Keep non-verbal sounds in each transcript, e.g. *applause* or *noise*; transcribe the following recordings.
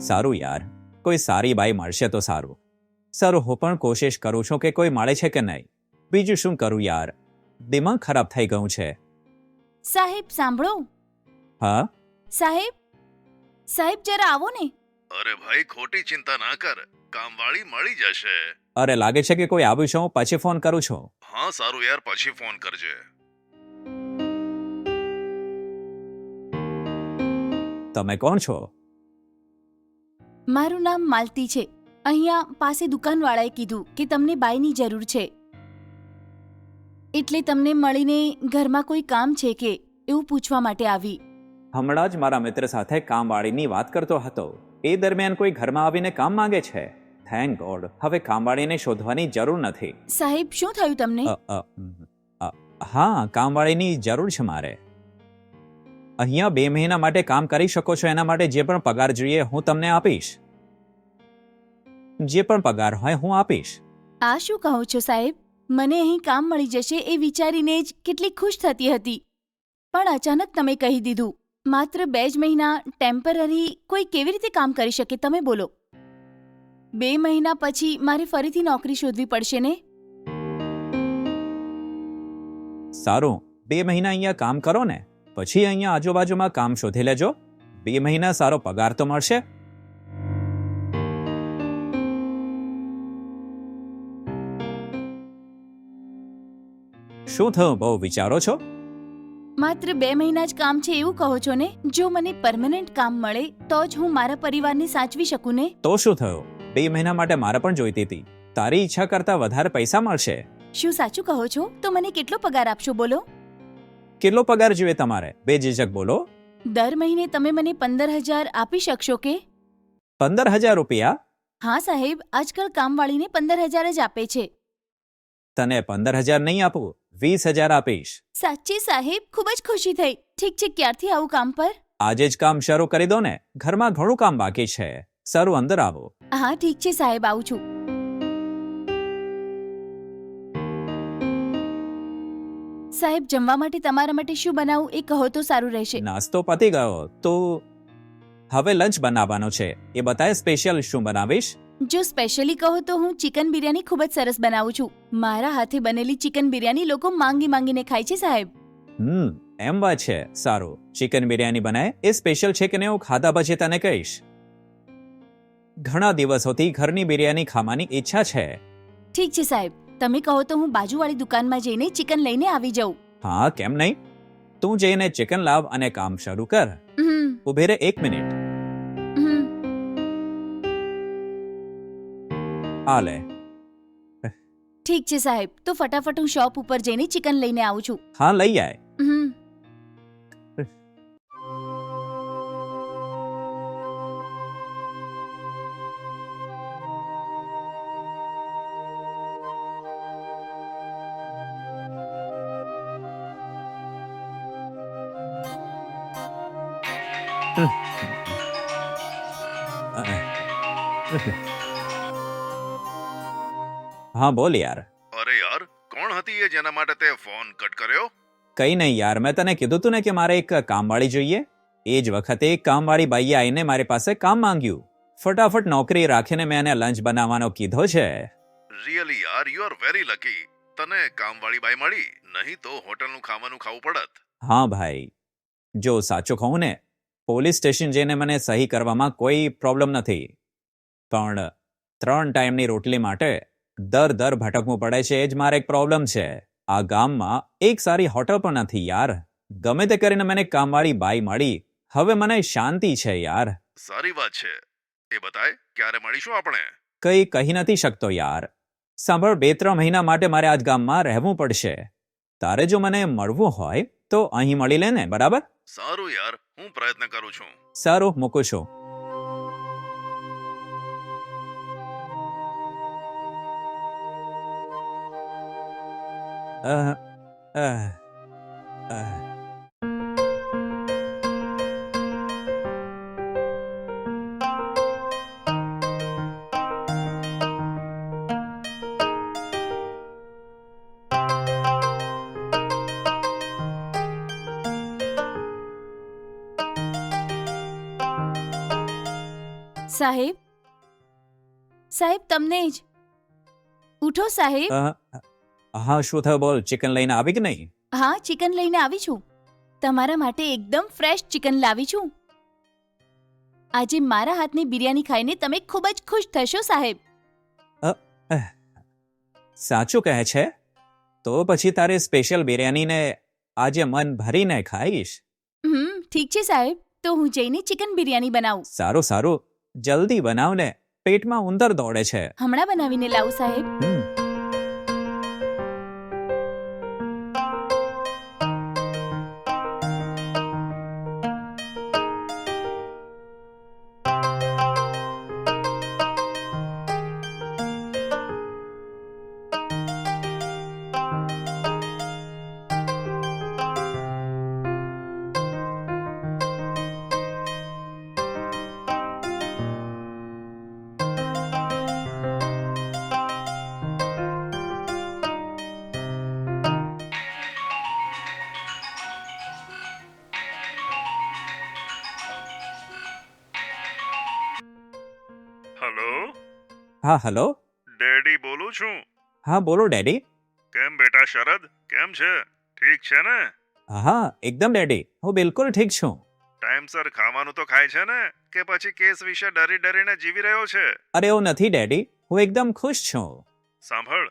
સારું યાર કોઈ સારી બાઈ મળશે તો સારું. સારું હું પણ કોશિશ કરું છું કે કોઈ મળે છે કે નહીં. બીજું શું કરું યાર? દિમાગ ખરાબ થઈ ગયું છે. સાહેબ સાંભળો. હા? સાહેબ સાહેબ જરા આવો ને. અરે ભાઈ ખોટી ચિંતા ના કર. કામવાળી મળી જશે. અરે લાગે છે કે કોઈ આવ્યું છે હું પછી ફોન કરું છું. હા સારું યાર પછી ફોન કરજે. તમે કોણ છો? મારું નામ માલતી છે. અહીંયા પાસે દુકાનવાળાએ કીધું કે તમને બાઈની જરૂર છે. એટલે તમને મળીને ઘરમાં કોઈ કામ છે કે? એવું પૂછવા માટે આવી. હમણાં જ મારા મિત્ર સાથે કામવાળીની વાત કરતો હતો. એ દરમિયાન કોઈ ઘરમાં આવીને કામ માંગે છે? થેન્ક ગોડ હવે કામવાળીને શોધવાની જરૂર નથી. સાહેબ શું થયું તમને? અ, અ, અ, હા કામવાળીની જરૂર છે મારે. અહીંયા બે મહિના માટે કામ કરી શકો છો એના માટે જે પણ પગાર જોઈએ હું તમને આપીશ. જે પણ પગાર હોય હું આપીશ. આ શું કહો છો સાહેબ? મને અહીં કામ મળી જશે એ વિચારીને જ કેટલી ખુશ થતી હતી. પણ અચાનક તમે કહી દીધું. માત્ર બે જ મહિના ટેમ્પરરી કોઈ કેવી રીતે કામ કરી શકે તમે બોલો. બે મહિના પછી મારે ફરીથી નોકરી શોધવી પડશે ને? સારું. બે મહિના અહીંયા કામ કરો ને. પછી અહીંયા આજુબાજુમાં કામ શોધી લેજો. બે મહિના સારો પગાર તો મળશે. શું થયું? બહુ વિચારો છો? માત્ર બે મહિના જ કામ છે એવું કહો છો ને? જો મને પરમનન્ટ કામ મળે તો જ હું મારા પરિવારને સાચવી શકું ને? તો શું થયું? બે મહિના માટે મારે પણ જોઈતી હતી. તારી ઈચ્છા કરતા વધારે પૈસા મળશે. શું સાચું કહો છો? તો મને કેટલો પગાર આપશો? બોલો. કેટલો પગાર જોઈએ તમારે? બે જીજક બોલો. દર મહિને તમે મને પંદર હજાર આપી શકશો કે? પંદર હજાર રૂપિયા? હા સાહેબ આજકાલ કામવાળીને પંદર હજાર જ આપે છે. તને પંદર હજાર નહીં આપું વીસ હજાર આપીશ. સાચી સાહેબ ખૂબ જ ખુશી થઈ. ઠીક છે ક્યારથી આવું કામ પર? આજે જ કામ શરૂ કરી દો ને. ઘરમાં ઘણું કામ બાકી છે. સારું અંદર આવો. હા ઠીક છે સાહેબ આવું છું. સાહેબ જમવા માટે તમારા માટે શું બનાવું એ કહો તો સારું રહેશે. નાસ્તો પતી ગયો તો હવે લંચ બનાવવાનો છે. એ બતાય સ્પેશિયલ શું બનાવીશ? જો સ્પેશિયલી કહો તો હું ચિકન બિરયાની ખૂબ જ સરસ બનાવું છું. મારા હાથે બનેલી ચિકન બિરયાની લોકો માંગી માંગીને ખાય છે સાહેબ. હમ એમ વાત છે. સારું. ચિકન બિરયાની બનાય. એ સ્પેશિયલ છે કે નહીં હું ખાધા પછી તને કહીશ. ઘણા દિવસોથી ઘરની બિરયાની ખાવાની ઈચ્છા છે. ઠીક છે સાહેબ. તમે કહો તો હું બાજુવાળી દુકાનમાં જઈને ચિકન લઈને આવી જાઉં. હા કેમ નહીં? તું જઈને ચિકન લાવ અને કામ શરૂ કર. ઉભે રે એક મિનિટ. આ લે. ઠીક છે સાહેબ તો ફટાફટ હું શોપ ઉપર જઈને ચિકન લઈને આવું છું. હા લઈ આય. હા બોલ યાર. અરે યાર કોણ હતી એ જેના માટે તે ફોન કટ કર્યો? કઈ નહીં યાર મેં તને કીધું તું ને કે મારે એક કામવાળી જોઈએ. એ જ વખતે એક કામવાળી બાઈએ આવીને મારી પાસે કામ માંગ્યું. ફટાફટ નોકરી રાખીને મેં એને લંચ બનાવવાનો કીધો છે. રિયલી યાર યુ આર વેરી લકી તને કામવાળી બાઈ મળી નહીં તો હોટલનું ખાવાનું ખાવું પડત. હા ભાઈ. જો સાચું કહું ને પોલીસ સ્ટેશન જઈને મને સહી કરવામાં કોઈ પ્રોબ્લેમ નથી. પણ ત્રણ ટાઈમની રોટલી માટે દર દર ભટકવું પડે છે એ જ મારે એક પ્રોબ્લેમ છે. આ ગામમાં એક સારી હોટલ પણ નથી યાર. ગમે તે કરીને મને કામવાળી બાઈ મળી. હવે મને શાંતિ છે યાર. સારી વાત છે. એ બતાય ક્યારે મળીશું આપણે? કંઈ કહી નથી શકતો યાર. સાંભળ બે ત્રણ મહિના માટે મારે આજ ગામમાં રહેવું પડશે. તારે જો મને મળવું હોય તો અહીં મળી લે ને બરાબર? સારું યાર હું પ્રયત્ન કરું છું. સારું મૂકું છું. Uh, uh, uh. साहेब? साहेब तमने ज उठो साहेब. હા શું થયું? બોલ ચિકન લઈને આવી કે નહીં? હા ચિકન લઈને આવી છું. તમારા માટે એકદમ ફ્રેશ ચિકન લાવી છું. આજે મારા હાથની બિરયાની ખાઈને તમે ખૂબ જ ખુશ થશો સાહેબ. સાચું કહે છે. તો પછી તારે સ્પેશિયલ બિરયાનીને આજે મન ભરીને ખાઈશ? હમ ઠીક છે સાહેબ. તો હું જઈને ચિકન બિરયાની બનાવું. સારું સારું. જલ્દી બનાવને. પેટમાં ઉંદર દોડે છે. હમણાં બનાવીને લાવું સાહેબ. હમ. હા હલો ડેડી બોલું છું. હા બોલો ડેડી. કેમ બેટા શરદ? કેમ છે? ઠીક છે ને? હા એકદમ ડેડી. હું બિલકુલ ઠીક છું. ટાઈમસર ખાવાનું તો ખાય છે ને? કે પછી કેસ વિશે ડરી ડરીને જીવી રહ્યો છે? અરે એવું નથી ડેડી. હું એકદમ ખુશ છું. સાંભળ.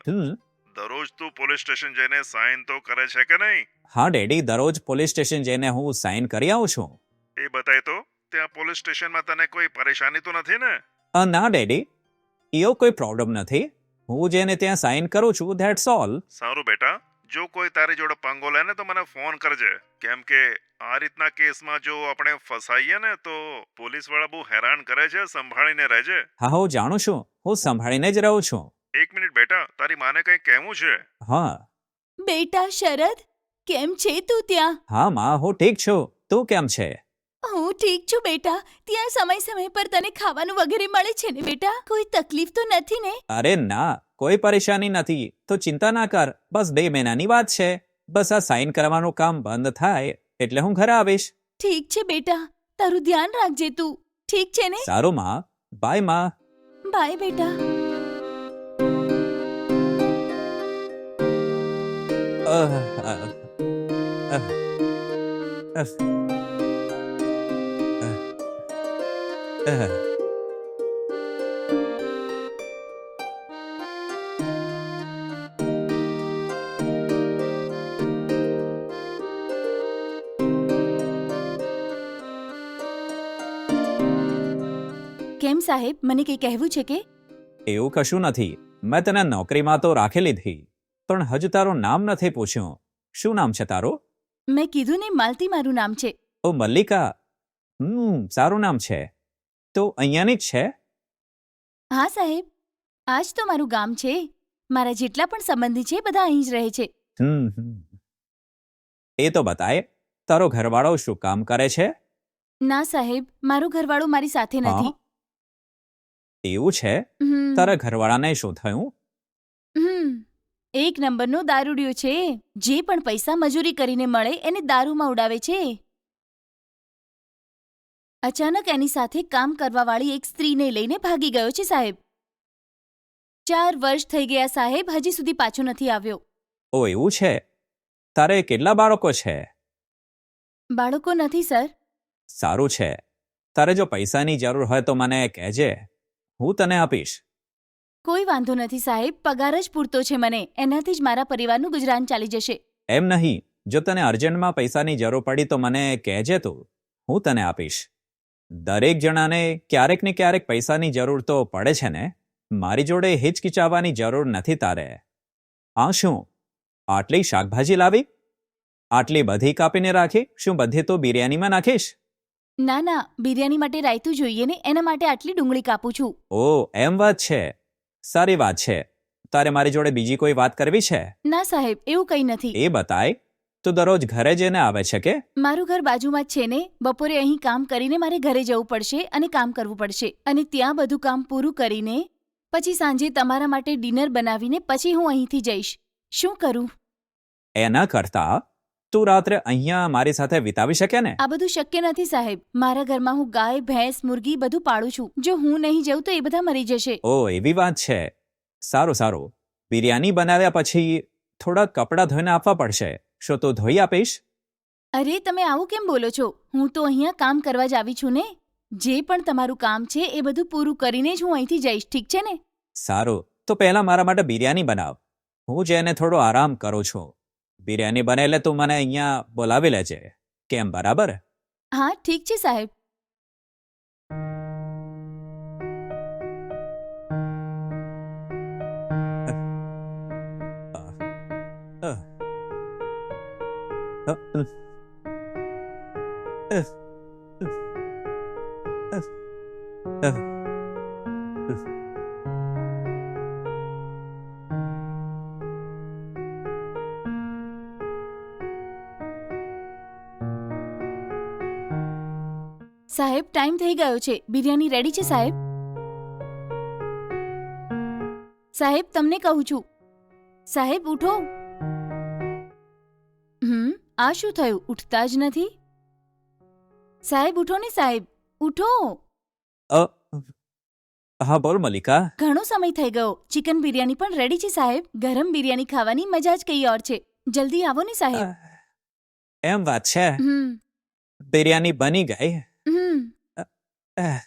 દરરોજ તું પોલીસ સ્ટેશન જઈને સાઇન તો કરે છે કે નહીં? હા ડેડી. દરરોજ પોલીસ સ્ટેશન જઈને હું સાઇન કરી આવું છું. એ બતાય તો ત્યાં પોલીસ સ્ટેશનમાં તને કોઈ પરેશાની તો નથી ને? અ, ના ડેડી. એવો કોઈ પ્રોબ્લેમ નથી. હું જેને ત્યાં સાઇન કરું છું ધેટ્સ ઓલ સારું બેટા જો કોઈ તારી જોડે પંગો લે ને તો મને ફોન કરજે. કેમ કે આ રીતના કેસમાં જો આપણે ફસાઈએ ને તો પોલીસવાળા બહુ હેરાન કરે છે સંભાળીને રહેજે હા હું જાણું છું. હું સંભાળીને જ રહું છું. એક મિનિટ બેટા તારી માને કંઈ કહેવું છે? હા. બેટા શરદ કેમ છે તું ત્યાં? હા માં હું ઠીક છું. તું કેમ છે? હું ઠીક છું બેટા. ત્યાં સમય સમય પર તને ખાવાનું વગેરે મળે છે ને બેટા? કોઈ તકલીફ તો નથી ને? અરે ના કોઈ પરેશાની નથી. તો ચિંતા ના કર. બસ બે મહિનાની વાત છે. બસ આ સાઇન કરવાનું કામ બંધ થાય એટલે હું ઘરે આવીશ. ઠીક છે બેટા. તારું ધ્યાન રાખજે તું. ઠીક છે ને? સારું માં. બાયમાં. બાય બેટા. અહ, અહ, અહ, કેમ સાહેબ? મને કંઈ કહેવું છે કે? એવું કશું નથી. મેં તને નોકરીમાં તો રાખી લીધી પણ હજુ તારું નામ નથી પૂછ્યું. શું નામ છે તારું? મેં કીધું ને માલતી મારું નામ છે. ઓ મલ્લિકા. હમ સારું નામ છે. તો અહીંયાની જ છે? હા સાહેબ. આ જ તો મારું ગામ છે. મારા જેટલા પણ સંબંધી છે બધા અહીં જ રહે છે. હમ હમ. એ તો બતાય. તારો ઘરવાળો શું કામ કરે છે? ના સાહેબ. મારું ઘરવાળું મારી સાથે નથી. એવું છે? હમ, તારા ઘરવાળાને શું થયું? હમ. એક નંબરનો દારૂડિયો છે. જે પણ પૈસા મજૂરી કરીને મળે એને દારૂમાં ઉડાવે છે. અચાનક એની સાથે કામ કરવાવાળી એક સ્ત્રીને લઈને ભાગી ગયો છે સાહેબ. ચાર વર્ષ થઈ ગયા સાહેબ. હજી સુધી પાછો નથી આવ્યો. ઓ એવું છે? તારે કેટલા બાળકો છે? બાળકો નથી સર. સારું છે. તારે જો પૈસાની જરૂર હોય તો મને કહેજે. હું તને આપીશ. કોઈ વાંધો નથી સાહેબ. પગાર જ પૂરતો છે મને. એનાથી જ મારા પરિવારનું ગુજરાન ચાલી જશે. એમ નહીં. જો તને અર્જન્ટમાં પૈસાની જરૂર પડી તો મને કહેજે તું. હું તને આપીશ. દરેક જણાને ક્યારેક ને ક્યારેક પૈસાની જરૂર તો પડે છે ને? મારી જોડે હિચકિચાવવાની જરૂર નથી તારે. આ શું? આટલી શાકભાજી લાવી? આટલી બધી કાપીને રાખી? શું બધી તો બિરયાનીમાં નાખીશ? ના ના બિરયાની માટે રાયતું જોઈએ ને એના માટે આટલી ડુંગળી કાપું છું. ઓ એમ વાત છે. સારી વાત છે. તારે મારી જોડે બીજી કોઈ વાત કરવી છે? ના સાહેબ એવું કંઈ નથી. એ બતાય. તું દરરોજ ઘરે જઈને આવે છે કે? મારું ઘર બાજુમાં જ છે ને. બપોરે અહીં કામ કરીને મારે ઘરે જવું પડશે અને કામ કરવું પડશે. અને ત્યાં બધું કામ પૂરું કરીને પછી સાંજે તમારા માટે ડિનર બનાવીને પછી હું અહીંથી જઈશ. શું કરું? એના કરતા. તું રાત્રે અહીંયા મારી સાથે વિતાવી શકે ને? આ બધું શક્ય નથી સાહેબ. મારા ઘરમાં હું ગાય ભેંસ મુર્ગી બધું પાળું છું. જો હું નહીં જઉં તો એ બધા મરી જશે. ઓ એવી વાત છે. સારું સારું. બિરયાની બનાવ્યા પછી થોડા કપડાં ધોઈને આપવા પડશે. શું તો ધોઈ આપીશ? અરે તમે આવું કેમ બોલો છો? હું તો અહીંયા કામ કરવા જ આવી છું ને. જે પણ તમારું કામ છે એ બધું પૂરું કરીને જ હું અહીંથી જઈશ ઠીક છે ને? સારું. તો પહેલા મારા માટે બિરયાની બનાવ. હું જેને થોડો આરામ કરું છું. બિરયાની બને એટલે તું મને અહીંયા બોલાવી લેજે. કેમ બરાબર? હા ઠીક છે સાહેબ. સાહેબ, ટાઈમ થઈ ગયો છે. બિરયાની રેડી છે, સાહેબ? સાહેબ, તમને કહું છું. સાહેબ, ઉઠો. આ શું થયું? ઉઠતા જ નથી? સાહેબ ઉઠો ને સાહેબ. ઉઠો. અ, હા બોલ મલિકા ઘણો સમય થઈ ગયો. ચિકન બિરયાની પણ રેડી છે સાહેબ. ગરમ બિરયાની ખાવાની મજા જ કઈ ઓર છે. જલ્દી આવો ને સાહેબ. એમ વાત છે? હમ. બિરયાની બની ગઈ? હમ. આહ.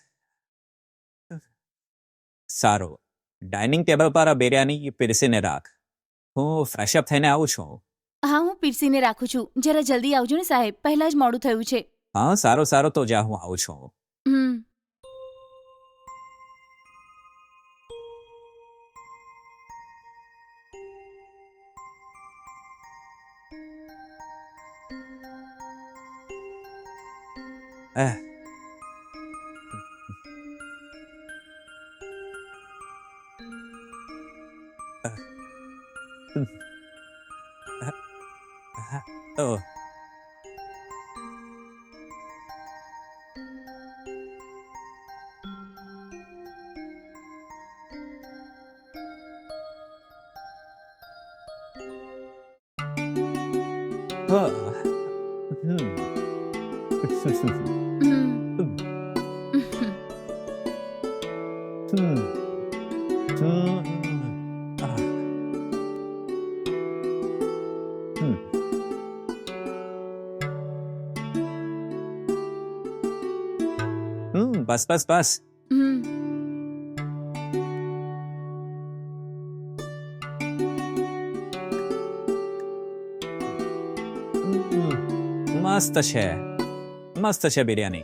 સારું. ડાઇનિંગ ટેબલ પર આ બિરયાની પીરસીને રાખ. હું ફ્રેશ અપ થઈને આવું છું. હા, હું પીરસીને રાખું છું. જરા જલ્દી આવજો ને સાહેબ. પહેલા જ મોડું થયું છે. હા, સારો સારો તો જા, હું આવું છું. 아, 음. 음. 음. 음. 아. 음. 음, bas, bas, bas. મસ્ત છે. મસ્ત છે બિરયાની.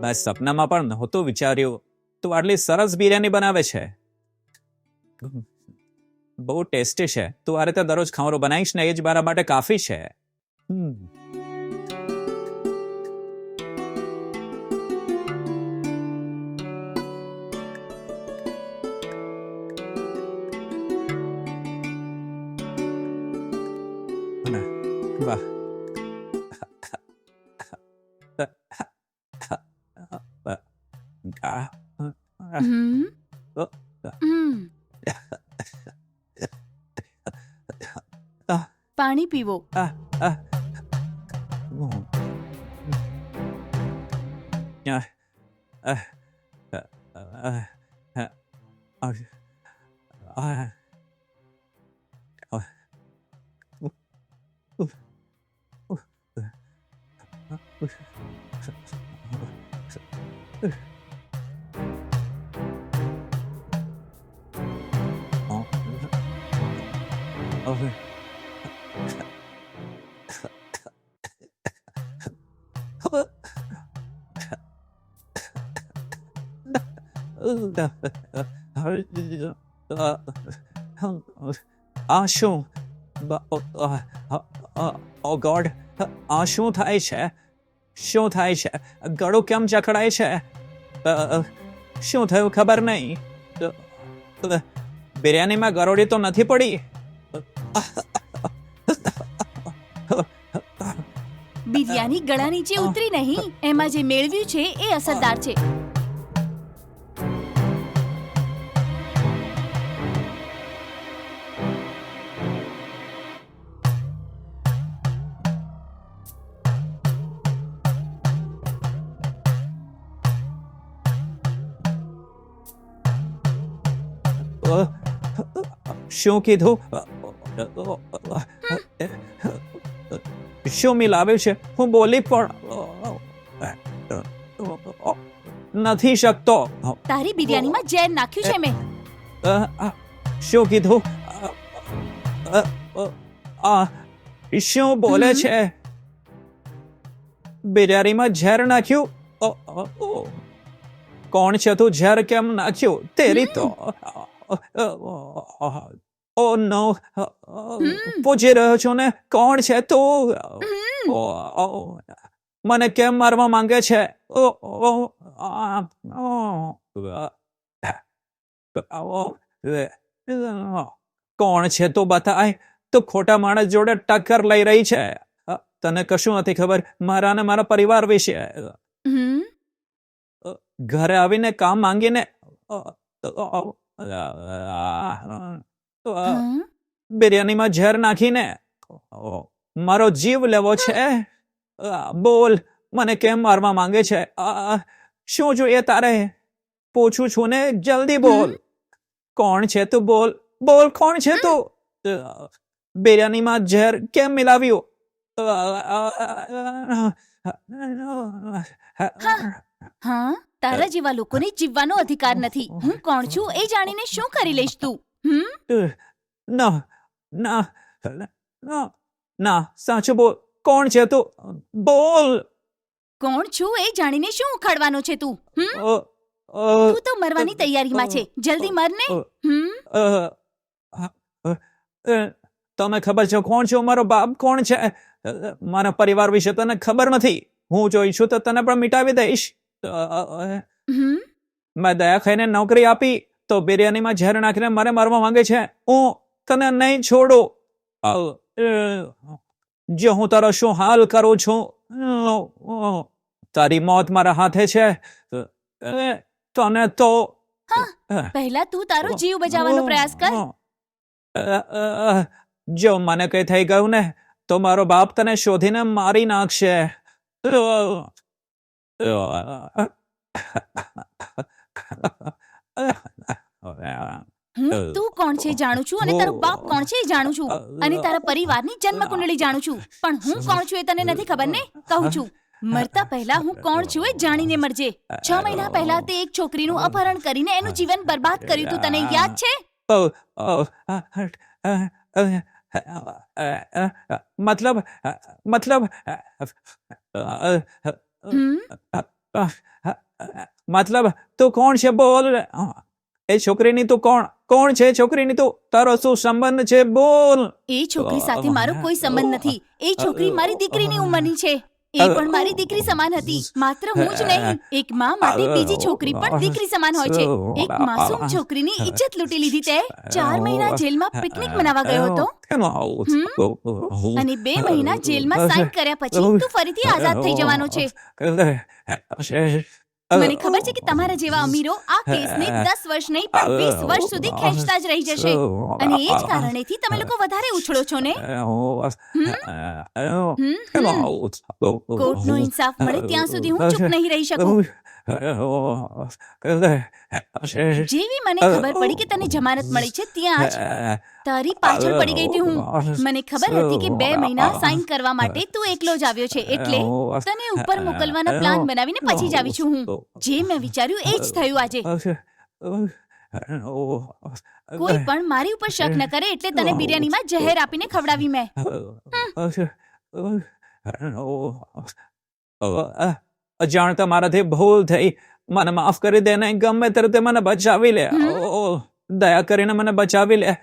મેં સપનામાં પણ નહોતું વિચાર્યું. તું આટલી સરસ બિરયાની બનાવે છે. બહુ ટેસ્ટી છે. તું આ રીતે દરરોજ ખાવાનું બનાવીશ ને એ જ મારા માટે કાફી છે. હમ. વાહ. *laughs* પાણી પીવો. Oh. આ શું ઓ ગોડ આ શું થાય છે શું થાય છે ગળું કેમ જકડાય છે અ, શું થયું ખબર નહીં બિરયાનીમાં ગરોળી તો નથી પડી દિવ્યાની ગળા નીચે ઉતરી નહીં એમાં જે મેળવ્યું છે એ અસરદાર છે. શું કીધું? શું મિલાવ્યું છે હું બોલી પણ નથી શકતો તારી બિરયાનીમાં ઝેર નાખ્યું છે મેં શું કીધું આ શું બોલે છે બિરયાનીમાં ઝેર નાખ્યું. કોણ છે તું ઝેર કેમ નાખ્યું તેરી તો ઓ નો પૂછી રહ્યો છું ને કોણ છે તું? મને કેમ મારવા માંગે છે? કોણ છે તું બતાય? તો ખોટા માણસ જોડે ટક્કર લઈ રહી છે. તને કશું નથી ખબર મારા અને મારા પરિવાર વિશે. ઘરે આવીને કામ માંગીને અ, બિરયાનીમાં ઝેર નાખીને ઓ, મારો જીવ લેવો છે આ, બોલ મને કેમ મારવા માંગે છે આ, શું જોઈએ તારે પૂછું છું ને જલ્દી બોલ કોણ છે તું બોલ બોલ કોણ છે તું અ, બિરયાનીમાં ઝેર કેમ મિલાવ્યું અ, અ, અ, હા તારા જેવા લોકોને જીવવાનો અધિકાર નથી હું કોણ છું એ જાણીને શું કરી લઈશ તું હમ ના ના ના ના સાચું બોલ કોણ છે તું બોલ કોણ છું એ જાણીને શું ઉખાડવાનો છે તું? અ, તું તો મરવાની તૈયારીમાં છે. જલ્દી મર ને અ, હમ અ, અ, અ, તમે ખબર છે કોણ છો? મારો બાપ કોણ છે? મારા પરિવાર વિશે તને ખબર નથી. હું જોઈ છું તો તને પણ મિટાવી દઈશ. હમ મેં દયા ખાઈને નોકરી આપી. તો બિરયાનીમાં ઝેર નાખીને મારે મારવા માંગે છે હું તને નહીં છોડું જો હું તારો શું હાલ કરું છું તારી મોત મારા હાથે છે તને તો પહેલા તું તારો જીવ બચાવવાનો પ્રયાસ કર જો મને કઈ થઈ ગયું ને તો મારો બાપ તને શોધીને મારી નાખશે હું તું કોણ છે જાણું છું અને તારો બાપ કોણ છે એ જાણું છું અને તારા પરિવારની જન્મ કુંડળી જાણું છું પણ હું કોણ છું એ તને નથી ખબર ને કહું છું મરતા પહેલા હું કોણ છું એ જાણીને મરજે છ મહિના પહેલા તે એક છોકરીનું અપહરણ કરીને એનું જીવન બરબાદ કર્યું તું તને યાદ છે મતલબ મતલબ મતલબ તો કોણ છે બોલ એ છોકરીની તું કોણ? કોણ છે છોકરીની તું? તારો શું સંબંધ છે? બોલ. એ છોકરી સાથે મારો કોઈ સંબંધ નથી. એ છોકરી મારી દીકરીની ઉંમરની છે. એ પણ મારી દીકરી સમાન હતી. માત્ર હું જ નહીં એક માં માટે બીજી છોકરી પણ દીકરી સમાન હોય છે. એક માસૂમ છોકરીની ઇજ્જત લૂંટી લીધી તે ચાર મહિના જેલમાં પિકનિક મનાવવા ગયો હતો. અને બે મહિના જેલમાં સાઈન કર્યા પછી તું ફરીથી આઝાદ થઈ જવાનો છે. મને ખબર છે કે તમારા જેવા અમીરો આ કેસને દસ વર્ષ નહીં પણ 20 વર્ષ સુધી ખેંચતા જ રહી જશે. અને એ જ કારણેથી તમે લોકો વધારે ઉછળો છો ને. કોર્ટનો ઇન્સાફ મળે ત્યાં સુધી હું ચૂપ નહીં રહી શકું. જેવી મને ખબર પડી કે તને જમાનત મળી છે ત્યાં જ તારી પાછળ પડી ગઈ હતી હું મને ખબર હતી કે બે મહિના સાઈન કરવા માટે તું એકલો જ આવ્યો છે એટલે તને ઉપર મોકલવાના પ્લાન બનાવીને પછી જ આવી છું હું જે મેં વિચાર્યું એ જ થયું આજે કોઈ પણ મારી ઉપર શક ન કરે એટલે તને બિરયાનીમાં જહેર આપીને ખવડાવી મેં અજાણતા મારાથી ભૂલ થઈ. મને માફ કરી દે ને ગમે તરતે મને બચાવી લે. ઓ, દયા કરીને મને બચાવી લે.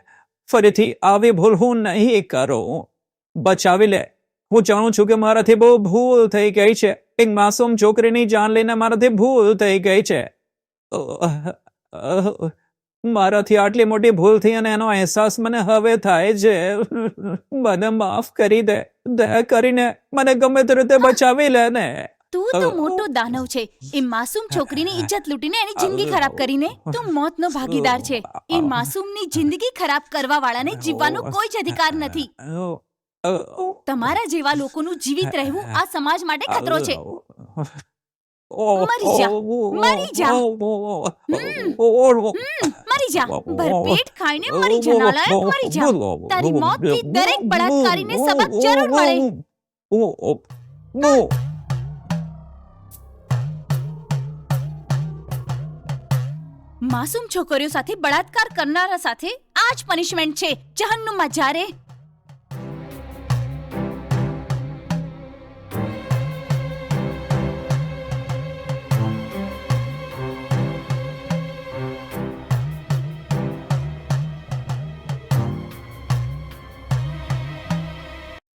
ફરીથી આવી ભૂલ હું નહીં કરું. બચાવી લે. હું જાણું છું કે મારાથી બહુ ભૂલ થઈ ગઈ છે. એક માસૂમ છોકરીની જાન લઈને મારાથી ભૂલ થઈ ગઈ છે. મારાથી આટલી મોટી ભૂલ થઈ અને એનો અહેસાસ મને હવે થાય છે. મને માફ કરી દે. દયા કરીને મને ગમે તે રીતે બચાવી લે ને. તું તો મોટો દાનવ છે. એ માસૂમ છોકરીની ઇજ્જત લૂંટીને એની જિંદગી ખરાબ કરીને તું મોતનો ભાગીદાર છે. એ માસૂમની જિંદગી ખરાબ કરવા વાળાને જીવવાનો કોઈ જ અધિકાર નથી. તમારા જેવા લોકોનું જીવિત રહેવું આ સમાજ માટે ખતરો છે. મરી જા, મરી જા. મરી જા. ભરપેટ ખાઈને મરી જા નાલાયક મરી જા. તારી મોતથી દરેક બળાત્કારીને સબક જરૂર મળે. માસૂમ છોકરીઓ સાથે બળાત્કાર કરનારા સાથે આ જ પનિશમેન્ટ છે. જહન્નુમમાં જ્યારે